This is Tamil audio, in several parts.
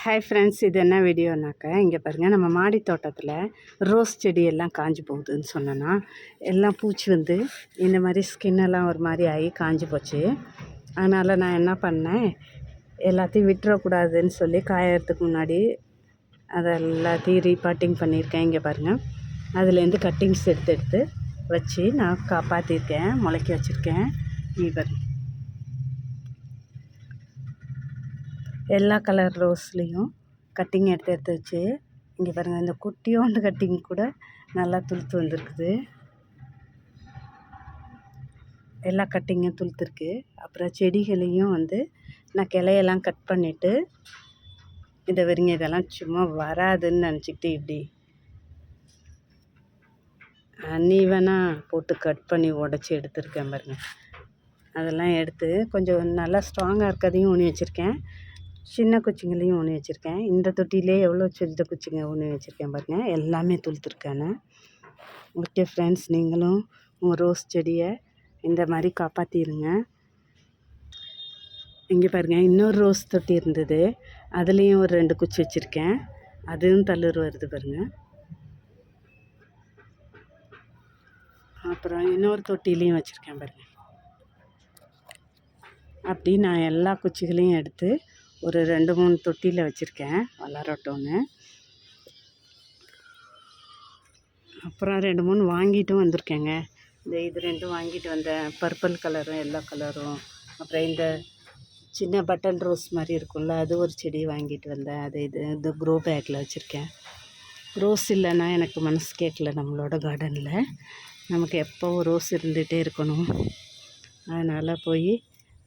ஹாய் ஃப்ரெண்ட்ஸ் இது என்ன வீடியோனாக்கா இங்கே பாருங்கள் நம்ம மாடி தோட்டத்தில் ரோஸ் செடியெல்லாம் காஞ்சி போகுதுன்னு சொன்னேன்னா எல்லாம் பூச்சி வந்து இந்த மாதிரி ஸ்கின்னெல்லாம் ஒரு மாதிரி ஆகி காஞ்சி போச்சு. அதனால் நான் என்ன பண்ணேன் எல்லாத்தையும் விட்டுறக்கூடாதுன்னு சொல்லி காயறதுக்கு முன்னாடி அதை எல்லாத்தையும் ரீபாட்டிங் பண்ணியிருக்கேன் இங்கே பாருங்கள் அதுலேருந்து கட்டிங்ஸ் எடுத்து எடுத்து வச்சு நான் காப்பாற்றிருக்கேன் முளைக்க வச்சுருக்கேன் இங்கே பாருங்கள் எல்லா கலர் ரோஸ்லேயும் கட்டிங் எடுத்து எடுத்து வச்சு இங்கே பாருங்கள் இந்த குட்டியோண்டு கட்டிங் கூட நல்லா துளுத்து வந்திருக்குது. எல்லா கட்டிங்கும் துளுத்துருக்கு. அப்புறம் செடிகளையும் வந்து நான் கிளையெல்லாம் கட் பண்ணிவிட்டு இதை வருங்க இதெல்லாம் சும்மா வராதுன்னு நினச்சிக்கிட்டு இப்படி அன்னீவனாக போட்டு கட் பண்ணி உடச்சி எடுத்துருக்கேன் பாருங்கள் அதெல்லாம் எடுத்து கொஞ்சம் நல்லா ஸ்ட்ராங்காக இருக்கிறதையும் ஊனி வச்சுருக்கேன். சின்ன குச்சிங்களையும் ஊனி வச்சுருக்கேன். இந்த தொட்டிலே எவ்வளோ சின்ன குச்சிங்க ஊனி வச்சுருக்கேன் பாருங்கள் எல்லாமே துளுத்துருக்கேன் ஓகே ஃப்ரெண்ட்ஸ் நீங்களும் உங்கள் ரோஸ் செடியை இந்த மாதிரி காப்பாற்றிடுங்க இங்கே பாருங்கள் இன்னொரு ரோஸ் தொட்டி இருந்தது. அதுலேயும் ஒரு ரெண்டு குச்சி வச்சுருக்கேன். அதுவும் தள்ளுர் வருது பாருங்கள் அப்புறம் இன்னொரு தொட்டிலையும் வச்சுருக்கேன் பாருங்கள் அப்படி நான் எல்லா குச்சிகளையும் எடுத்து ஒரு ரெண்டு மூணு தொட்டியில் வச்சுருக்கேன் வளரட்டோன்னு அப்புறம் ரெண்டு மூணு வாங்கிட்டும் வந்திருக்கேங்க. இந்த இது ரெண்டும் வாங்கிட்டு வந்தேன். பர்பிள் கலரும் எல்லோ கலரும். அப்புறம் இந்த சின்ன பட்டன் ரோஸ் மாதிரி இருக்கும்ல அது ஒரு செடி வாங்கிட்டு வந்தேன். அது இது இந்த க்ரோ பேக்கில் வச்சுருக்கேன். ரோஸ் இல்லைன்னா எனக்கு மனசு கேட்கல நம்மளோட கார்டனில் நமக்கு எப்போவும் ரோஸ் இருந்துகிட்டே இருக்கணும். அதனால் போய்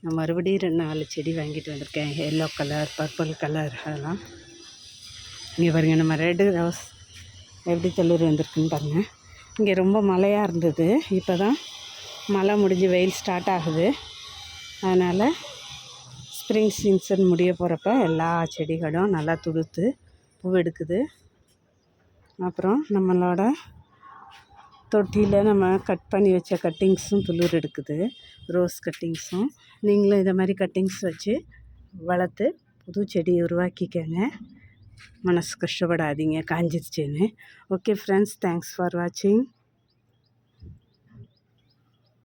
நான் மறுபடியும் ரெண்டு நாலு செடி வாங்கிட்டு வந்திருக்கேன். எல்லோ கலர் பர்பிள் கலர் அதெல்லாம். இங்கே பாருங்கள் நம்ம ரெட்டு ரோஸ் எப்படி தள்ளூர் வந்திருக்குன்னு பாருங்கள் இங்கே ரொம்ப மழையாக இருந்தது. இப்போ தான் மழை முடிஞ்சு வெயில் ஸ்டார்ட் ஆகுது. அதனால் ஸ்ப்ரிங் சீசன் முடிய போகிறப்ப எல்லா செடிகளும் நல்லா துடுத்து பூ எடுக்குது. அப்புறம் நம்மளோட தொட்டியில் நம்ம கட் பண்ணி வச்ச கட்டிங்ஸும் துளிர் எடுக்குது. ரோஸ் கட்டிங்ஸும் நீங்களும் இதை மாதிரி கட்டிங்ஸ் வச்சு வளர்த்து புது செடி உருவாக்கிக்கங்க. மனசு கஷ்டப்படாதீங்க காஞ்சிருச்சுன்னு. ஓகே ஃப்ரெண்ட்ஸ் தேங்க்ஸ் ஃபார் வாட்சிங்